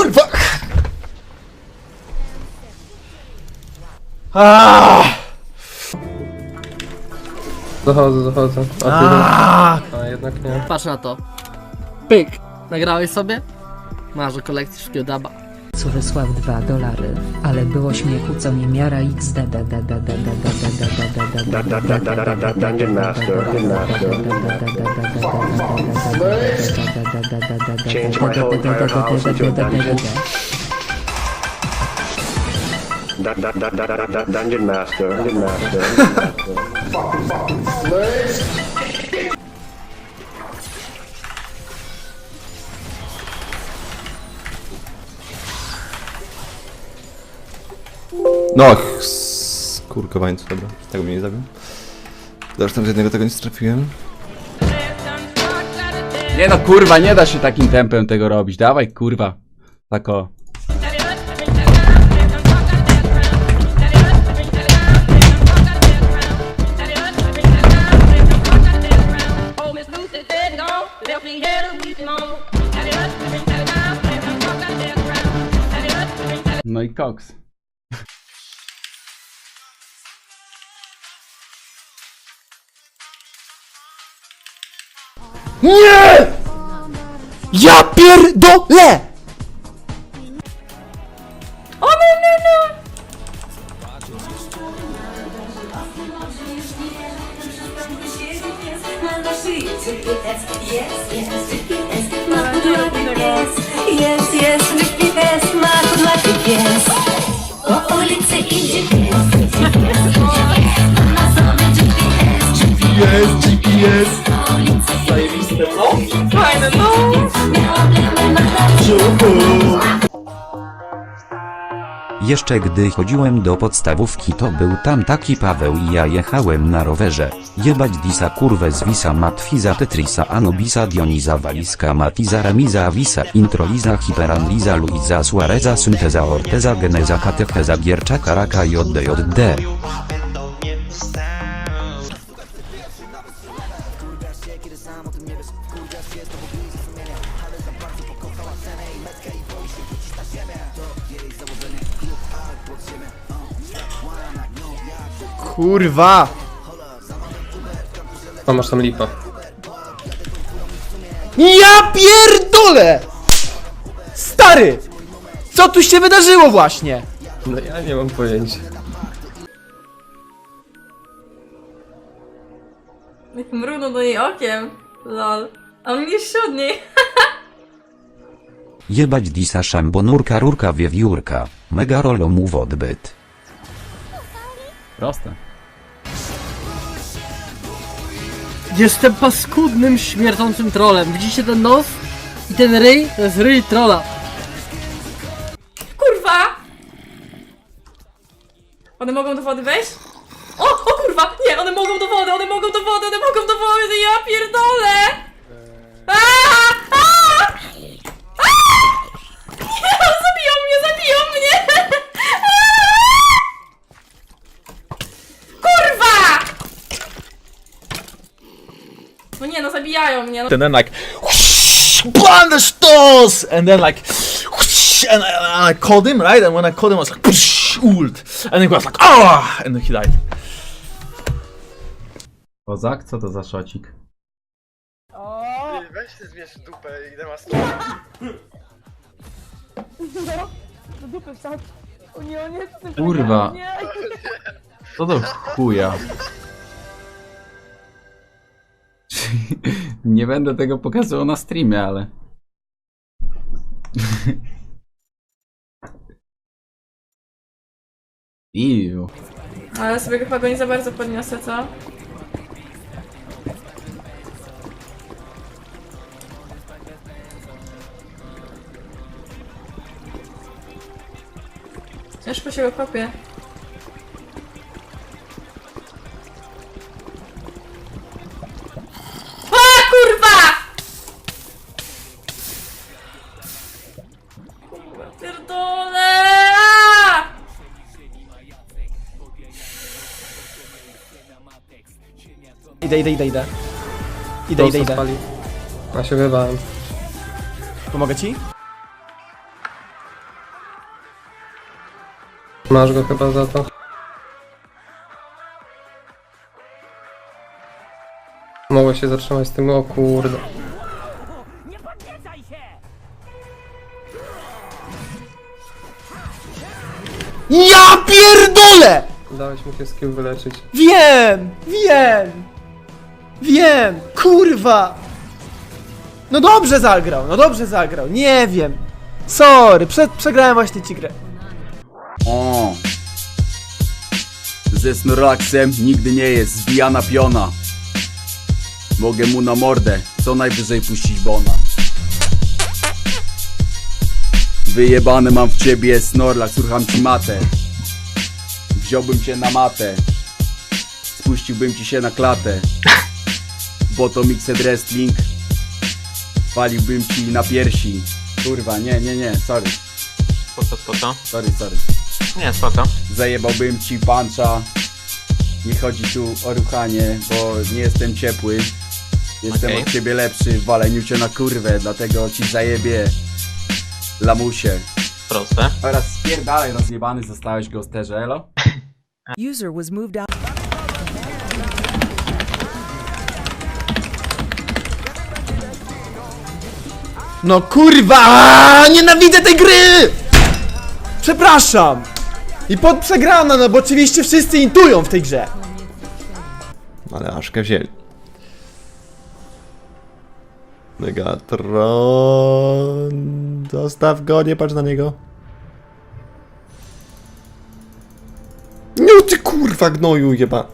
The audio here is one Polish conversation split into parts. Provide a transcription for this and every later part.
Kurwa! Aaaa! Zachodzę, zachodzę. A ty! A jednak nie. Patrz na to. Pyk. Nagrałeś sobie? Masz do kolekcji wszystkiego daba. Co wysłał 2 dolary, ale było śmiechu co nie miara xd Dungeon Master, Dungeon Master. Change my whole entire house into a dungeon. Da- da- da- da- da- da- Dungeon Master, Dungeon Master. Dungeon Master. No, skurkowańcu, dobra. Tego mnie nie zabił. Zresztą z jednego tego nie strafiłem. Nie no kurwa, nie da się takim tempem tego robić. Dawaj kurwa. Tak. No i koks. Nie! Ja pierdolę! Jest, jest, GPS ma kurwa GPS Po ulicy idzie pies Na sobie GPS Fajne, no Jeszcze gdy chodziłem do podstawówki to był tam taki Paweł i ja jechałem na rowerze. Jebać disa kurwę z wisa matwiza tetrisa anubisa dioniza waliska matiza remiza avisa introliza hiperanliza luiza suareza synteza orteza geneza katecheza giercza karaka jdd. Kurwa! A masz tam lipa. Ja pierdolę! Stary! Co tu się wydarzyło właśnie? No ja nie mam pojęcia. Mrugnął do niej okiem. Lol. A niższy od niej. Jebać disa szambonurka rurka wiewiórka. Mega rolo mów odbyt. Proste. Jestem paskudnym, śmierdzącym trolem. Widzicie ten nos? I ten ryj? To jest ryj trola. Kurwa! One mogą do wody wejść? O, o kurwa! Nie, one mogą do wody, one mogą do wody, one mogą do wody, ja pierdolę! Aaa! Aaa! Aaa! Nie, zabiją mnie, zabiją mnie! Aaa! Kurwa! No nie, no zabijają mnie, no. And then like, whoosh, Banderstos! And then like, and, I- and I called him, right? And when I called him, I was like, ult! And he was like, ah! And then he died. Kozak, co to za szocik? Weź się zwierz dupę i zamiast Kurwa. Co do chuja? Nie będę tego pokazywał na streamie, ale... Iu. Ale sobie chyba go nie za bardzo podniosę, co? Ciężko się go kopie. pierdolę! Idę, idę, idę, idę. Idę, idę, idę. Spali. Ja się wybałem. Pomogę ci? Masz go chyba za to. Mogę się zatrzymać z tym, o kurde. Ja pierdolę! Dałeś mi się skill wyleczyć. Wiem! Wiem! Wiem! Kurwa! No dobrze zagrał, no dobrze zagrał, nie wiem. Sorry, prze przegrałem właśnie ci grę. O. Ze Snorlaxem nigdy nie jest zbijana piona. Mogę mu na mordę, co najwyżej puścić bona. Wyjebane mam w ciebie Snorlax, rucham ci matę. Wziąłbym cię na matę. Spuściłbym ci się na klatę. Bo to Mixed Wrestling. Waliłbym ci na piersi. Kurwa, nie, nie, nie, sorry. Spoko, spoko. Sorry, sorry. Nie, spoko. Zajebałbym ci pancza. Nie chodzi tu o ruchanie, bo nie jestem ciepły. Jestem Okej. od ciebie lepszy w waleniu cię na kurwę, dlatego ci zajebie lamusie. Proste. Oraz spierdalaj rozjebany zostałeś ghosterze, elo? User was moved out. No kurwa! aaa, Nienawidzę tej gry! Przepraszam! I pod przegrana, no bo oczywiście wszyscy intują w tej grze. Ale Aszkę wzięli. Megatron... Zostaw go, nie patrz na niego. No ty kurwa gnoju jeba.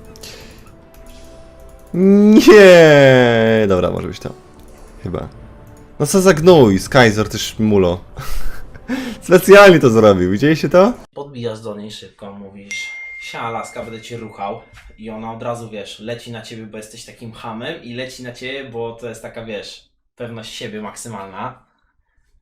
Nie, Dobra, może być to. Chyba. No co za gnój, Skyzor też mulo. Specjalnie to zrobił, widzieliście to? Podbijasz do niej szybko, mówisz Sia laska, będę cię ruchał i ona od razu, wiesz, leci na ciebie, bo jesteś takim hamem i leci na ciebie, bo to jest taka, wiesz, pewność siebie maksymalna.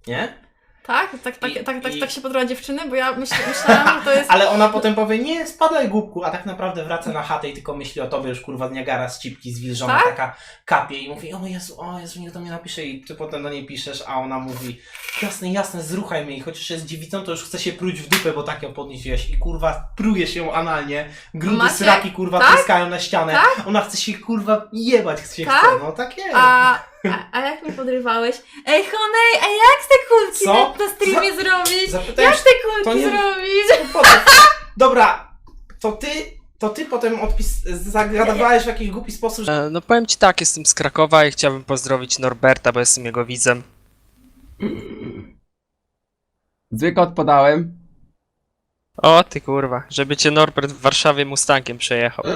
Nie? Tak? Tak, tak, I- tak, tak, i- tak się podoba dziewczyny, bo ja myśl, myślałam, że to jest... Ale ona potem powie, nie, spadaj głupku, a tak naprawdę wraca na chatę i tylko myśli o tobie już kurwa Niagara z cipki zwilżona Tak? taka kapie i mówi, o Jezu, o Jezu, niech do mnie napisze i ty potem do niej piszesz, a ona mówi, jasne, jasne, zruchaj mnie i chociaż jest dziewicą, to już chce się pruć w dupę, bo tak ją podniesiłeś i kurwa prujesz ją analnie, grudy Macie? sraki kurwa Tak? tryskają na ścianę, Tak? ona chce się kurwa jebać, chce się Tak? chce, no tak jest. A, a, a jak mnie podrywałeś? Ej, Honej, a jak te kulki Co? na, na streamie zrobić? Zapytałem Jak te kulki nie- zrobić? Dobra, to ty, to ty potem odpis, zagadywałeś w jakiś głupi sposób, że E, No powiem ci tak, jestem z Krakowa i chciałbym pozdrowić Norberta, bo jestem jego widzem. Zwykle podałem. O ty kurwa, żeby cię Norbert w Warszawie Mustangiem przejechał.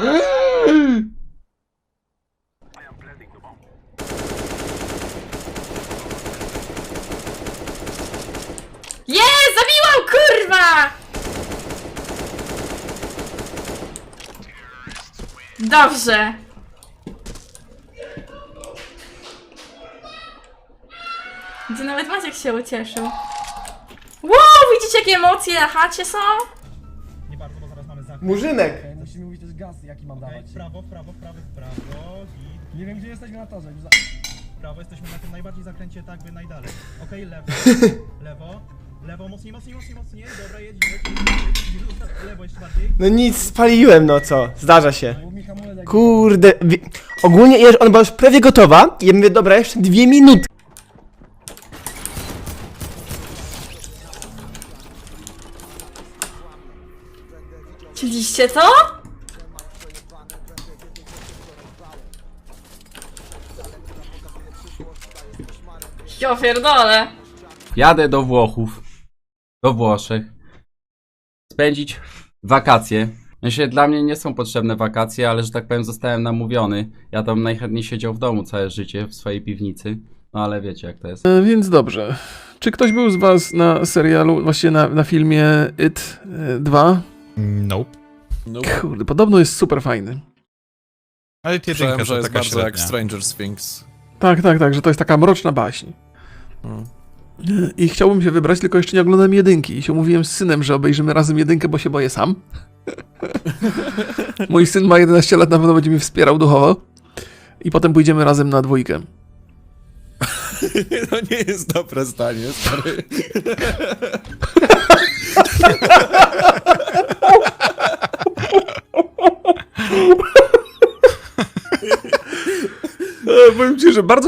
Jest, zabiłam, kurwa! Dobrze. Gdzie nawet Maciek się ucieszył. Wow, widzicie jakie emocje na chacie są? Murzynek. Musimy mówić też gaz, jaki mam dawać. Prawo, prawo, prawo, prawo i... Nie wiem, gdzie jesteśmy na torze. Już za... Prawo, jesteśmy na tym najbardziej zakręcie, tak by najdalej. Okej, lewo, lewo, lewo, mocniej, mocniej, mocniej, mocniej, dobra, jedź, jedź, jedź, lewo jeszcze bardziej. No nic, spaliłem, no co, zdarza się. Hamulec, jak Kurde, wi- ogólnie ona była już prawie gotowa i ja mówię, dobra, jeszcze dwie minuty. Widzieliście to? Ja pierdolę. Jadę do Włochów. Do Włoszech. Spędzić wakacje. Znaczy, dla mnie nie są potrzebne wakacje, ale że tak powiem zostałem namówiony. Ja tam najchętniej siedział w domu całe życie, w swojej piwnicy. No ale wiecie jak to jest. E, Więc dobrze. Czy ktoś był z was na serialu, właściwie na, na filmie It 2? Nope. Kurde, podobno jest super fajny. Ale jedynka, Słyszałem, że że jest taka bardzo jak średnia. Stranger Things. Tak, tak, tak, że to jest taka mroczna baśń. Hmm. I chciałbym się wybrać, tylko jeszcze nie oglądam jedynki. I się mówiłem z synem, że obejrzymy razem jedynkę, bo się boję sam. Mój syn ma 11 lat, na pewno będzie mnie wspierał duchowo. I potem pójdziemy razem na dwójkę. To no nie jest dobre zdanie, stary. E, powiem ci, że bardzo